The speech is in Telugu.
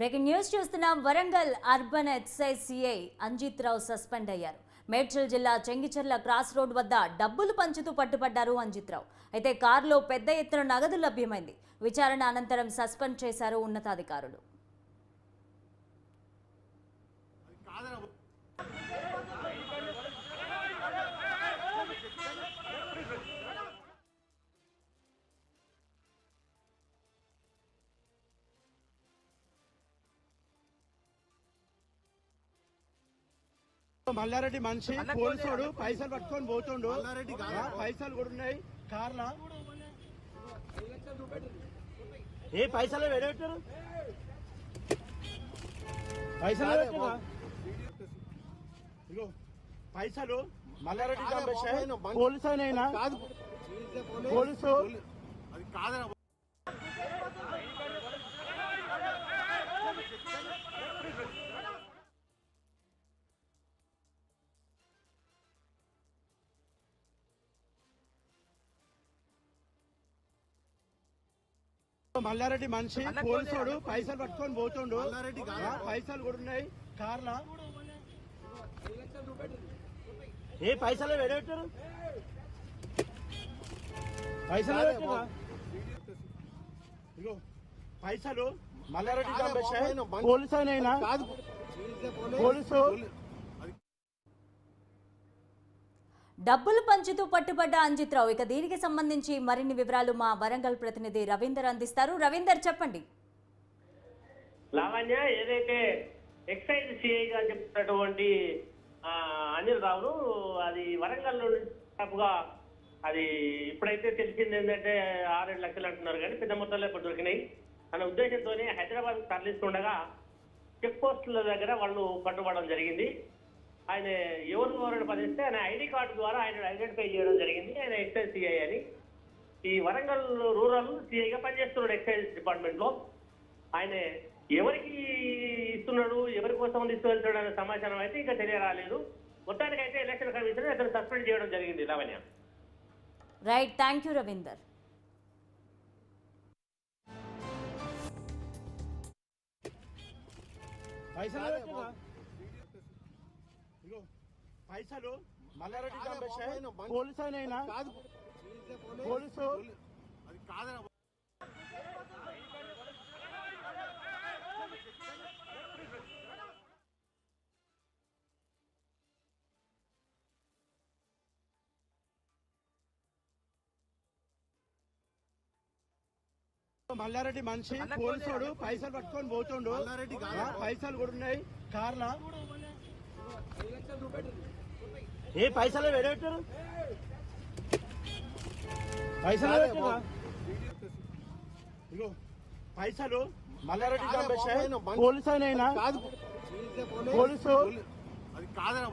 బ్రేకింగ్ న్యూస్ చూస్తున్నాం. Warangal urban excise CI Anjit Rao suspend అయ్యారు. మేడ్చల్ జిల్లా చెంగిచెర్ల క్రాస్ రోడ్ వద్ద డబ్బులు పంచుతూ పట్టుబడ్డారు అంజిత్ రావు అయితే కారులో పెద్ద ఎత్తున నగదు లభ్యమైంది. విచారణ అనంతరం సస్పెండ్ చేశారు ఉన్నతాధికారులు. మల్లారెడ్డి మనిషి పోలీసుడు పైసలు పట్టుకొని పోతుండు. పైసలు కూడా ఉన్నాయి. కార్లా? ఏ పైసలు వేడబెట్టారు? పైసలు? ఇగో పైసలు మల్లారెడ్డి. పోలీసు కాదు. పోలీసు? మల్లారెడ్డి మనిషి పోలీసుడు పైసలు పట్టుకొని పోతుండు. పైసలు కూడా ఉన్నాయి కార్లా. ఏ పైసలు వేడబెట్టారు పైసలు? ఇగో పైసలు మల్లారెడ్డి పోలీసు కాదు. పోలీసు డబ్బులు పంచుతూ పట్టుబడ్డ అంజిత్రావు. ఇక దీనికి సంబంధించి మరిన్ని వివరాలు మా వరంగల్ ప్రతినిధి రవీందర్ అందిస్తారు. రవీందర్ చెప్పండి. లావణ్య ఏదైతే ఎక్సైజ్ సిఐగా చెప్తున్నటువంటి అనిల్ రావును అది వరంగల్ తప్పుగా అది ఇప్పుడైతే తెలిసింది ఏంటంటే ఆరేడు లక్షలు అంటున్నారు కానీ పెద్ద మొత్తంలో ఇప్పుడు దొరికినాయి. అనే ఉద్దేశంతోనే హైదరాబాద్ తరలిస్తుండగా చెక్ పోస్టుల దగ్గర వాళ్ళు పట్టుబడడం జరిగింది. ఆయన ఎవరు ఎవరిని పదిస్తే ఆయన ఐడి కార్డు ద్వారా ఆయన ఐడెంటిఫై చేయడం జరిగింది. ఆయన ఎక్సైజ్ సిఐ అని. ఈ వరంగల్ రూరల్ సిఐగా పనిచేస్తున్నాడు ఎక్సైజ్ డిపార్ట్మెంట్లో ఆయన ఎవరికి ఇస్తున్నాడు ఎవరి కోసం తీసుకువెళ్తాడు అనే సమాచారం అయితే ఇంకా తెలియరాలేదు. మొత్తానికి అయితే ఎలక్షన్ కమిషన్ అతను సస్పెండ్ చేయడం జరిగింది Lavanya. Right thank you Ravinder. పైసలు పైసలు మల్లారెడ్డి పోలీసు ఆయన కాదు. పోలీసు అది మల్లారెడ్డి మనిషి పోలీసుడు పైసలు పట్టుకొని పోతుండు. పైసలు కూడా ఉన్నాయి కార్లా. ఏ పైసలు వేడబెట్టారు పైసలు. ఇగో పైసలు మల్లారెడ్డి పోలీసు ఆయన పోలీసు? అది కాదన